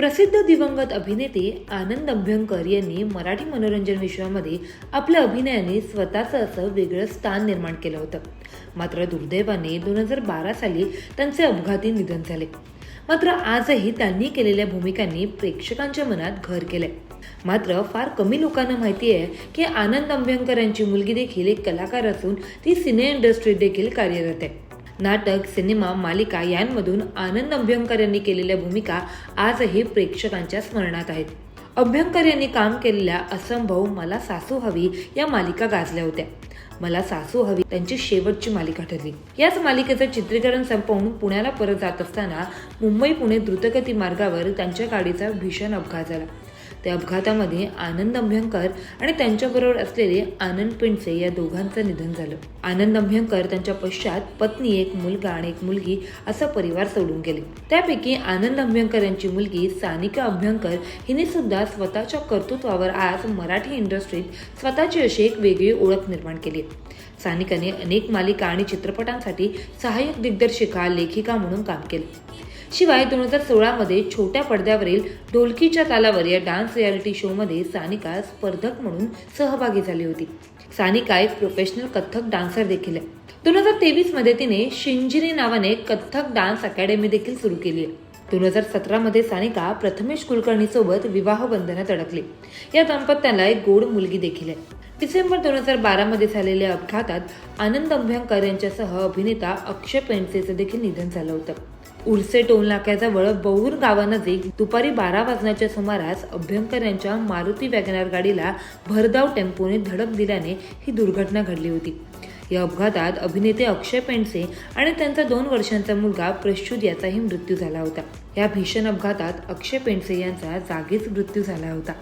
प्रसिद्ध दिवंगत अभिनेते आनंद अभ्यंकर यांनी मराठी मनोरंजन विश्वामध्ये आपल्या अभिनयाने स्वतःचं असं वेगळं स्थान निर्माण केलं होतं. मात्र दुर्दैवाने दोन हजार बारा साली त्यांचे अपघाती निधन झाले. मात्र आजही त्यांनी केलेल्या भूमिकांनी प्रेक्षकांच्या मनात घर केलंय. मात्र फार कमी लोकांना माहिती आहे की आनंद अभ्यंकर यांची मुलगी देखील एक कलाकार असून ती सिने इंडस्ट्रीत देखील कार्यरत आहे. नाटक सिनेमा मालिका यांमधून आनंद अभ्यंकर यांनी केलेल्या भूमिका आजही प्रेक्षकांच्या स्मरणात आहेत. अभ्यंकर यांनी काम केलेल्या असंभव मला सासू हवी या मालिका गाजल्या होत्या. मला सासू हवी त्यांची शेवटची मालिका ठरली. याच मालिकेचं चित्रीकरण संपवून पुण्याला परत जात असताना मुंबई पुणे द्रुतगती मार्गावर त्यांच्या गाडीचा भीषण अपघात झाला. त्या अपघातामध्ये आनंद अभ्यंकर आणि त्यांच्याबरोबर असलेले आनंद पिंडसे या दोघांचं निधन झालं. आनंद अभ्यंकर त्यांच्या पश्चात पत्नी एक मुलगा आणि एक मुलगी असा परिवार सोडून गेले. त्यापैकी आनंद अभ्यंकर यांची मुलगी सानिका अभ्यंकर हिने सुद्धा स्वतःच्या कर्तृत्वावर आज मराठी इंडस्ट्रीत स्वतःची अशी एक वेगळी ओळख निर्माण केली सानिकाने अनेक मालिका आणि चित्रपटांसाठी सहाय्यक दिग्दर्शिका लेखिका म्हणून काम केले. शिवाय दोन हजार सोळामध्ये छोट्या पडद्यावरील ढोलकीच्या तालावर या डान्स रियालिटी शोमध्ये सानिका स्पर्धक म्हणून सहभागी झाली होती. सानिका एक प्रोफेशनल कथ्थक डान्सर देखील आहे. दोन हजार तेवीसमध्ये तिने शिंजिरी नावाने कथ्थक डान्स अकॅडमी देखील सुरू केली आहे. दोन हजार सतरामध्ये सानिका प्रथमेश कुलकर्णीसोबत विवाह बंधनात अडकली. या दाम्पत्याला एक गोड मुलगी देखील आहे. डिसेंबर दोन हजार बारामध्ये झालेल्या अपघातात आनंद अभ्यंकर यांच्यासह अभिनेता अक्षय पेंडसेचं देखील निधन झालं होतं. उर्से टोल नाक्याजवळ बौर गावानजीक दुपारी बारा वाजण्याच्या सुमारास अभ्यंकर यांच्या मारुती वॅगनार गाडीला भरधाव टेम्पोने धडक दिल्याने ही दुर्घटना घडली होती. या अपघातात अभिनेते अक्षय पेंडसे आणि त्यांचा दोन वर्षांचा मुलगा प्रश्चुत याचाही मृत्यू झाला होता. या भीषण अपघातात अक्षय पेंडसे यांचा जागीच मृत्यू झाला होता.